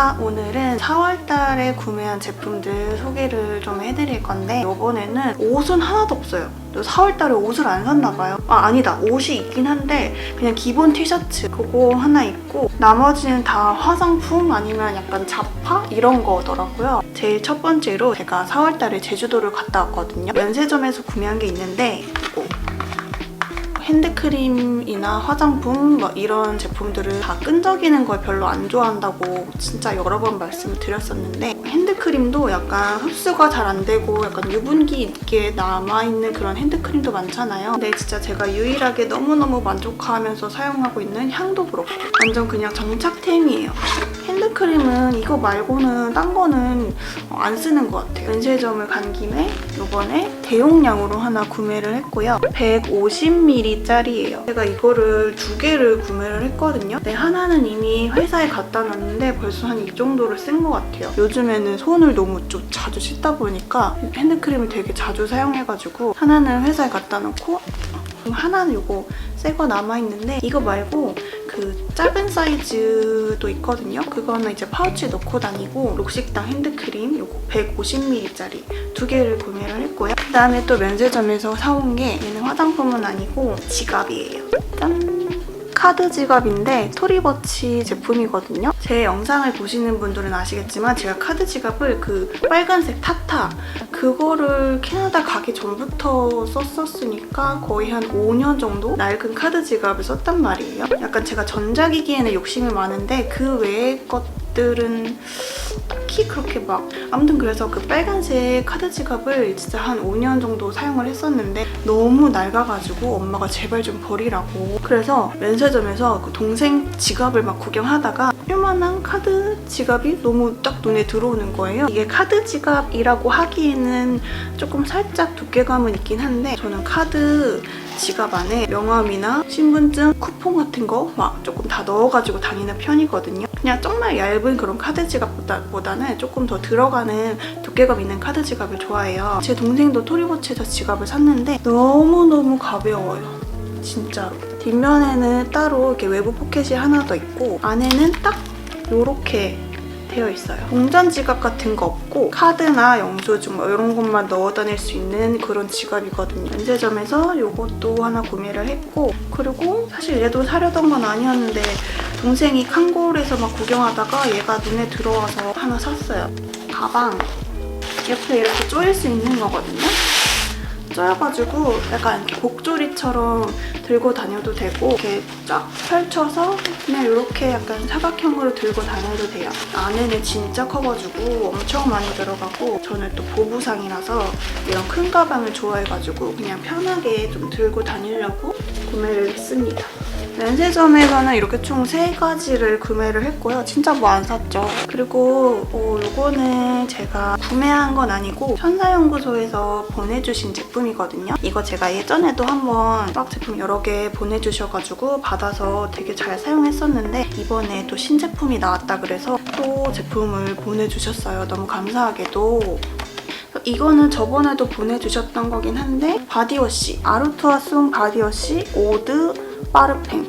반갑습니다. 오늘은 4월달에 구매한 제품들 소개를 좀 해드릴 건데 이번에는 옷은 하나도 없어요. 4월달에 옷을 안 샀나 봐요. 아 아니다 옷이 있긴 한데 그냥 기본 티셔츠 그거 하나 있고 나머지는 다 화장품 아니면 약간 잡화 이런 거더라고요. 제일 첫 번째로 제가 4월달에 제주도를 갔다 왔거든요. 면세점에서 구매한 게 있는데 핸드크림이나 화장품 뭐 이런 제품들을 다 끈적이는 걸 별로 안 좋아한다고 진짜 여러 번 말씀을 드렸었는데 핸드크림도 약간 흡수가 잘 안 되고 약간 유분기 있게 남아있는 그런 핸드크림도 많잖아요. 근데 진짜 제가 유일하게 너무너무 만족하면서 사용하고 있는 향도 그렇고 완전 그냥 정착템이에요. 핸드크림은 이거 말고는 딴 거는 안 쓰는 것 같아요. 면세점을 간 김에 이번에 대용량으로 하나 구매를 했고요. 150ml짜리예요. 제가 이거를 두 개를 구매를 했거든요. 근데 하나는 이미 회사에 갖다 놨는데 벌써 한 이 정도를 쓴 것 같아요. 요즘에는 손을 너무 좀 자주 씻다 보니까 핸드크림을 되게 자주 사용해가지고 하나는 회사에 갖다 놓고 하나는 이거 새 거 남아있는데 이거 말고 그 작은 사이즈도 있거든요. 그거는 이제 파우치에 넣고 다니고 록식당 핸드크림 요거 150ml짜리 두 개를 구매를 했고요. 그다음에 또 면세점에서 사온 게 얘는 화장품은 아니고 지갑이에요. 짠! 카드 지갑인데 토리버치 제품이거든요. 제 영상을 보시는 분들은 아시겠지만 제가 카드 지갑을 그 빨간색 타타 그거를 캐나다 가기 전부터 썼었으니까 거의 한 5년 정도 낡은 카드 지갑을 썼단 말이에요. 약간 제가 전자기기에는 욕심이 많은데 그 외의 것 들은 딱히 그렇게 막 아무튼 그래서 그 빨간색 카드 지갑을 진짜 한 5년 정도 사용을 했었는데 너무 낡아가지고 엄마가 제발 좀 버리라고. 그래서 면세점에서 그 동생 지갑을 막 구경하다가 요만한 카드 지갑이 너무 딱 눈에 들어오는 거예요 이게 카드 지갑이라고 하기에는 조금 살짝 두께감은 있긴 한데 저는 카드 지갑 안에 명함이나 신분증, 쿠폰 같은 거 막 조금 다 넣어가지고 다니는 편이거든요. 그냥 정말 얇은 그런 카드 지갑보다는 조금 더 들어가는 두께감 있는 카드 지갑을 좋아해요. 제 동생도 토리버치에서 지갑을 샀는데 너무너무 가벼워요. 진짜로. 뒷면에는 따로 이렇게 외부 포켓이 하나 더 있고 안에는 딱 요렇게 되어 있어요. 동전 지갑 같은 거 없고 카드나 영수증 뭐 이런 것만 넣어 다닐 수 있는 그런 지갑이거든요. 면세점에서 이것도 하나 구매를 했고 그리고 사실 얘도 사려던 건 아니었는데 동생이 칸골에서 막 구경하다가 얘가 눈에 들어와서 하나 샀어요. 가방 옆에 이렇게 조일 수 있는 거거든요. 쪼여가지고 약간 복조리처럼 들고 다녀도 되고 이렇게 쫙 펼쳐서 그냥 이렇게 약간 사각형으로 들고 다녀도 돼요. 안에는 진짜 커가지고 엄청 많이 들어가고 저는 또 보부상이라서 이런 큰 가방을 좋아해가지고 그냥 편하게 좀 들고 다니려고 구매를 했습니다. 면세점에서는 이렇게 총세 가지를 구매를 했고요. 진짜 뭐 안 샀죠. 그리고 어, 요거는 제가 구매한 건 아니고 천사연구소에서 보내주신 제품이거든요. 이거 제가 예전에도 한번 막 제품 여러 개 보내주셔가지고 받아서 되게 잘 사용했었는데 이번에 또 신제품이 나왔다 그래서 또 제품을 보내주셨어요. 너무 감사하게도. 이거는 저번에도 보내주셨던 거긴 한데 바디워시 아루투아송 바디워시 오드 빠르팽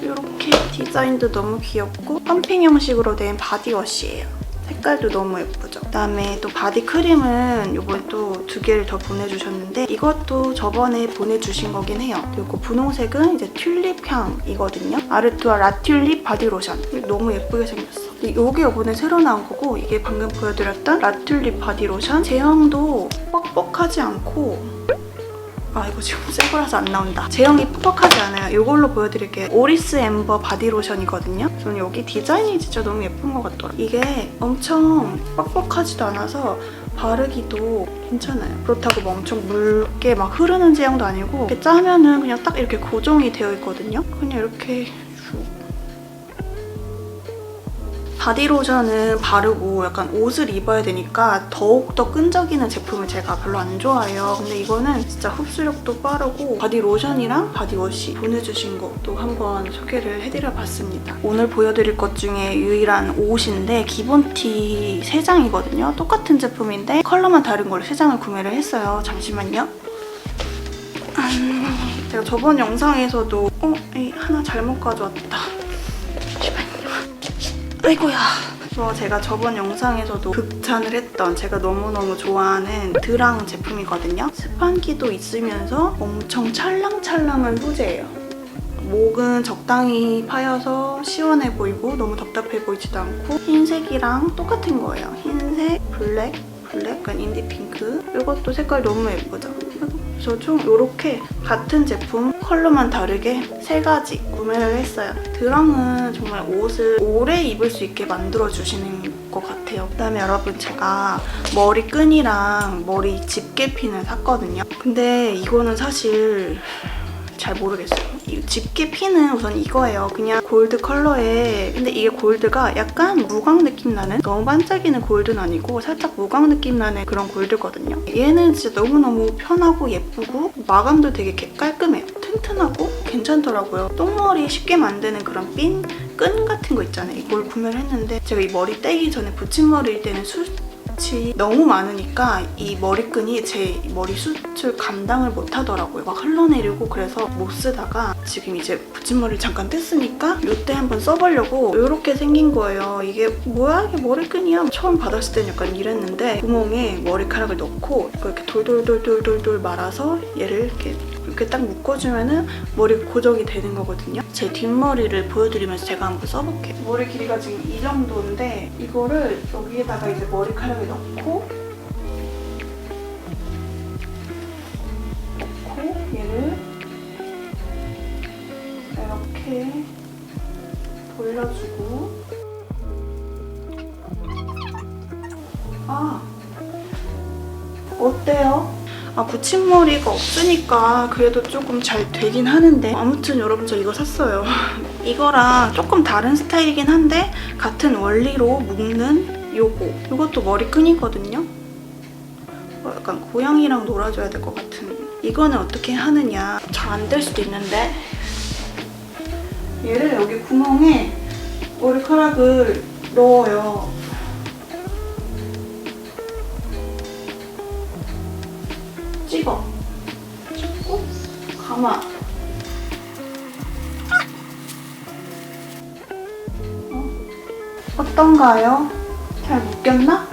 이렇게 디자인도 너무 귀엽고 펌핑 형식으로 된 바디워시예요. 색깔도 너무 예쁘죠? 그다음에 또 바디 크림은 이번에 또 두 개를 더 보내주셨는데 이것도 저번에 보내주신 거긴 해요. 그리고 분홍색은 이제 튤립 향이거든요. 아르투아 라튤립 바디로션. 너무 예쁘게 생겼어. 이게 이번에 새로 나온 거고 이게 방금 보여드렸던 라튤립 바디로션. 제형도 뻑뻑하지 않고 아 이거 지금 새 거라서 안 나온다. 제형이 뻑뻑하지 않아요. 이걸로 보여드릴게요. 오리스 엠버 바디로션이거든요. 저는 여기 디자인이 진짜 너무 예쁜 것 같더라고요 이게 엄청 뻑뻑하지도 않아서 바르기도 괜찮아요. 그렇다고 막 엄청 묽게 막 흐르는 제형도 아니고 이렇게 짜면은 그냥 딱 이렇게 고정이 되어 있거든요. 그냥 이렇게 슉 바디로션은 바르고 약간 옷을 입어야 되니까 더욱더 끈적이는 제품을 제가 별로 안 좋아해요. 근데 이거는 진짜 흡수력도 빠르고 바디로션이랑 바디워시 보내주신 것도 한번 소개를 해드려 봤습니다. 오늘 보여드릴 것 중에 유일한 옷인데 기본티 3장이거든요. 똑같은 제품인데 컬러만 다른 걸로 3장을 구매를 했어요. 잠시만요. 음, 제가 저번 영상에서도 어? 에이, 하나 잘못 가져왔다. 아이고야 그래서 제가 저번 영상에서도 극찬을 했던 제가 너무너무 좋아하는 드랑 제품이거든요. 스판기도 있으면서 엄청 찰랑찰랑한 소재예요. 목은 적당히 파여서 시원해 보이고 너무 답답해 보이지도 않고 흰색이랑 똑같은 거예요. 흰색, 블랙, 블랙, 약간 인디 핑크. 이것도 색깔 너무 예쁘죠? 그래서 좀 이렇게 같은 제품 컬러만 다르게 세 가지 구매를 했어요. 드랑은 정말 옷을 오래 입을 수 있게 만들어 주시는 것 같아요. 그다음에 여러분 제가 머리 끈이랑 머리 집게핀을 샀거든요. 근데 이거는 사실 잘 모르겠어요. 이 집게 핀은 우선 이거예요. 그냥 골드 컬러에 근데 이게 골드가 약간 무광 느낌 나는 너무 반짝이는 골드는 아니고 살짝 무광 느낌 나는 그런 골드거든요. 얘는 진짜 너무너무 편하고 예쁘고 마감도 되게 개- 깔끔해요. 튼튼하고 괜찮더라고요. 똥머리 쉽게 만드는 그런 핀, 끈 같은 거 있잖아요. 이걸 구매를 했는데 제가 이 머리 떼기 전에 붙임머리일 때는 수 숱이 너무 많으니까 이 머리끈이 제 머리 숱을 감당을 못 하더라고요. 막 흘러내리고 그래서 못 쓰다가 지금 이제 붙임머리를 잠깐 뗐으니까 이때 한번 써보려고 이렇게 생긴 거예요. 이게 뭐야? 이게 머리끈이야? 처음 받았을 때는 약간 이랬는데 구멍에 머리카락을 넣고 이렇게 돌돌돌돌돌돌 말아서 얘를 이렇게 이렇게 딱 묶어주면은 머리 고정이 되는 거거든요. 제 뒷머리를 보여드리면서 제가 한번 써볼게요. 머리 길이가 지금 이 정도인데 이거를 여기에다가 이제 머리카락을 넣고 넣고 얘를 이렇게 돌려주고 아 어때요? 아 붙임머리가 없으니까 그래도 조금 잘 되긴 하는데 아무튼 여러분 저 이거 샀어요. 이거랑 조금 다른 스타일이긴 한데 같은 원리로 묶는 요거. 이것도 머리끈이거든요. 어, 약간 고양이랑 놀아줘야 될 것 같은. 이거는 어떻게 하느냐. 잘 안 될 수도 있는데. 얘를 여기 구멍에 머리카락을 넣어요 감아. 어? 어떤가요? 잘 묶였나?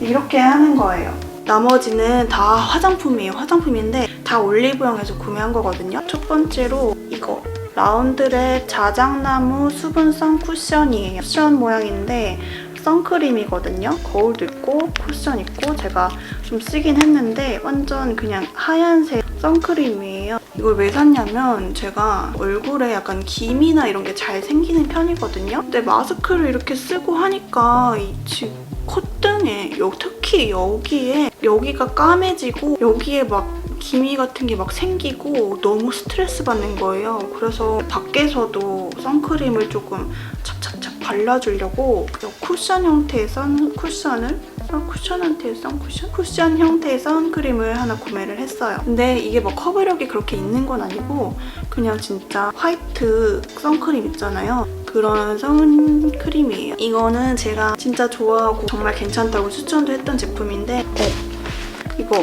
이렇게 하는 거예요. 나머지는 다 화장품이에요. 화장품인데 다 올리브영에서 구매한 거거든요. 첫 번째로 이거 라운드랩 자작나무 수분성 쿠션이에요. 쿠션 모양인데 선크림이거든요. 거울도 있고 쿠션 있고 제가 좀 쓰긴 했는데 완전 그냥 하얀색 선크림이에요. 이걸 왜 샀냐면 제가 얼굴에 약간 기미나 이런 게 잘 생기는 편이거든요. 근데 마스크를 이렇게 쓰고 하니까 이 지금 콧등에 여- 특히 여기에 여기가 까매지고 여기에 막 기미 같은 게 막 생기고 너무 스트레스 받는 거예요. 그래서 밖에서도 선크림을 조금 착착착 발라주려고 쿠션 형태의 선 쿠션을 선 쿠션 형태의 선 쿠션? 쿠션 형태의 선크림을 하나 구매를 했어요. 근데 이게 뭐 커버력이 그렇게 있는 건 아니고 그냥 진짜 화이트 선크림 있잖아요. 그런 선크림이에요. 이거는 제가 진짜 좋아하고 정말 괜찮다고 추천도 했던 제품인데 어, 이거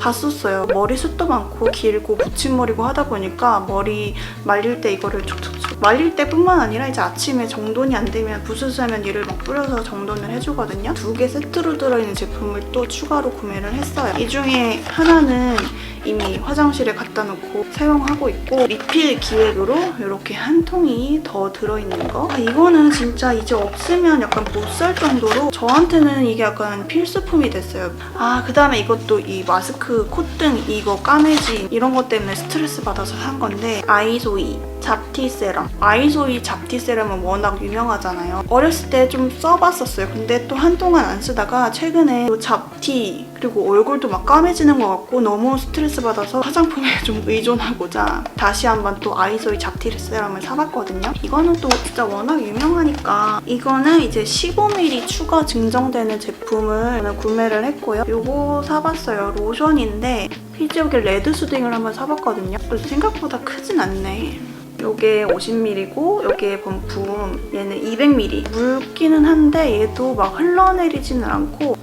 다 썼어요. 머리 숱도 많고 길고 붙임머리고 하다 보니까 머리 말릴 때 이거를 촉촉촉 말릴 때뿐만 아니라 이제 아침에 정돈이 안 되면 부스스하면 얘를 막 뿌려서 정돈을 해주거든요. 두 개 세트로 들어있는 제품을 또 추가로 구매를 했어요. 이 중에 하나는 이미 화장실에 갖다 놓고 사용하고 있고 리필 기획으로 이렇게 한 통이 더 들어있는 거 아, 이거는 진짜 이제 없으면 약간 못 살 정도로 저한테는 이게 약간 필수품이 됐어요 아 그 다음에 이것도 이 마스크 콧등 이거 까매지 이런 것 때문에 스트레스 받아서 산 건데 아이소이 잡티 세럼 아이소이 잡티 세럼은 워낙 유명하잖아요 어렸을 때 좀 써봤었어요 근데 또 한동안 안 쓰다가 최근에 또 잡티 그리고 얼굴도 막 까매지는 것 같고 너무 스트레스 받아서 화장품에 좀 의존하고자 다시 한번 또 아이소이 잡티 세럼을 사봤거든요. 이거는 또 진짜 워낙 유명하니까 이거는 이제 15ml 추가 증정되는 제품을 저는 구매를 했고요. 이거 사봤어요. 로션인데 피지오겔 레드 수딩을 한번 사봤거든요. 생각보다 크진 않네. 요게 50ml고 요게 범품 얘는 200ml 묽기는 한데 얘도 막 흘러내리지는 않고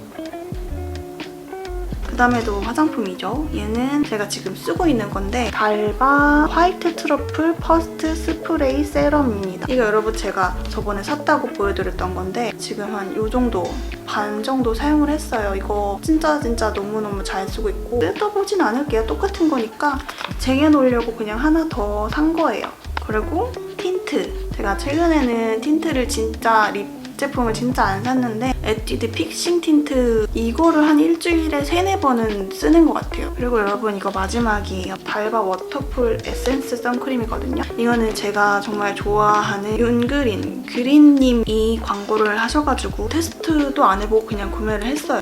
그 다음에도 화장품이죠. 얘는 제가 지금 쓰고 있는 건데 달바 화이트 트러플 퍼스트 스프레이 세럼입니다. 이거 여러분 제가 저번에 샀다고 보여드렸던 건데 지금 한요 정도 반 정도 사용을 했어요. 이거 진짜 진짜 너무너무 잘 쓰고 있고 뜯어보진 않을게요. 똑같은 거니까 쟁여놓으려고 그냥 하나 더 산 거예요. 그리고 틴트. 제가 최근에는 틴트를 진짜 립 제품을 진짜 안 샀는데 에뛰드 픽싱 틴트 이거를 한 일주일에 세네 번은 쓰는 것 같아요. 그리고 여러분 이거 마지막이에요. 달바 워터풀 에센스 선크림이거든요. 이거는 제가 정말 좋아하는 윤그린 그린님이 광고를 하셔가지고 테스트도 안 해보고 그냥 구매를 했어요.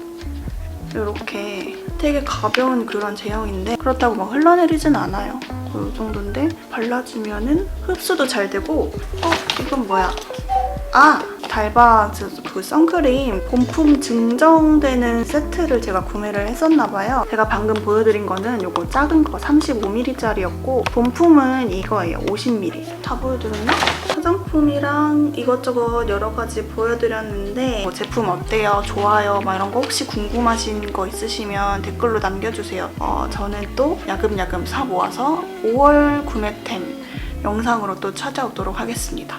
이렇게 되게 가벼운 그런 제형인데 그렇다고 막 흘러내리진 않아요. 그 정도인데 발라주면은 흡수도 잘 되고 어 이건 뭐야? 아 달바 그- 그 선크림 본품 증정되는 세트를 제가 구매를 했었나 봐요. 제가 방금 보여드린 거는 요거 작은 거 35ml짜리였고 본품은 이거예요. 50ml. 다 보여드렸나? 화장품이랑 이것저것 여러 가지 보여드렸는데 뭐 제품 어때요? 좋아요? 막 이런 거 혹시 궁금하신 거 있으시면 댓글로 남겨주세요. 어, 저는 또 야금야금 사 모아서 5월 구매템 영상으로 또 찾아오도록 하겠습니다.